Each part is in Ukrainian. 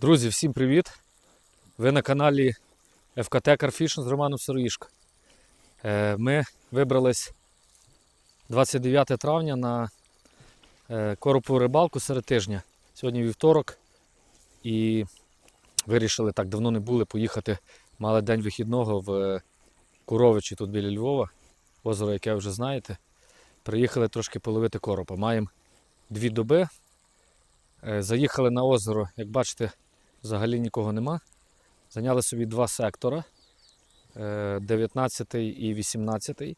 Друзі, всім привіт! Ви на каналі ФКТ Carfishing з Романом Сироїшко. Е, Ми вибрались 29 травня на е, коропову рибалку серед тижня. Сьогодні вівторок і вирішили, так давно не були, поїхати. Мали день вихідного в Куровичі, тут біля Львова, озеро, яке ви вже знаєте. Приїхали трошки половити коропа. Маємо дві доби. Е, Заїхали на озеро, як бачите, взагалі нікого нема. Зайняли собі два сектора, е, 19 і 18.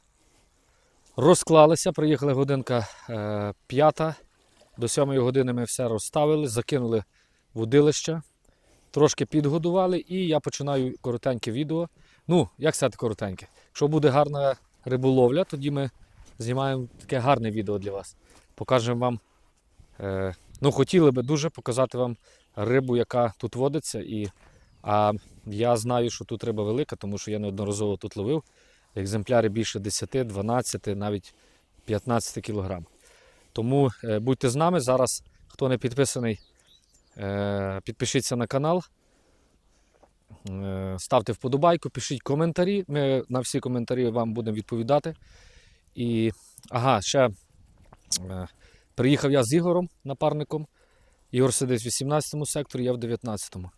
Розклалися, приїхали годинка е, 5. До 7 години ми все розставили, закинули водилище, трошки підгодували і я починаю коротеньке відео. Ну, як сказати коротеньке? Якщо буде гарна риболовля, тоді ми знімаємо таке гарне відео для вас. Покажемо вам. Ну, хотіли би дуже показати вам рибу, яка тут водиться. І, а я знаю, що тут риба велика, тому що я неодноразово тут ловив. Екземпляри більше 10, 12, навіть 15 кілограм. Тому е, будьте з нами. Зараз, хто не підписаний, е, підпишіться на канал. Е, ставте вподобайку, пишіть коментарі. Ми на всі коментарі вам будемо відповідати. І ага, ще приїхав я з Ігорем, напарником. Ігор сидить в 18 секторі, я в 19-му.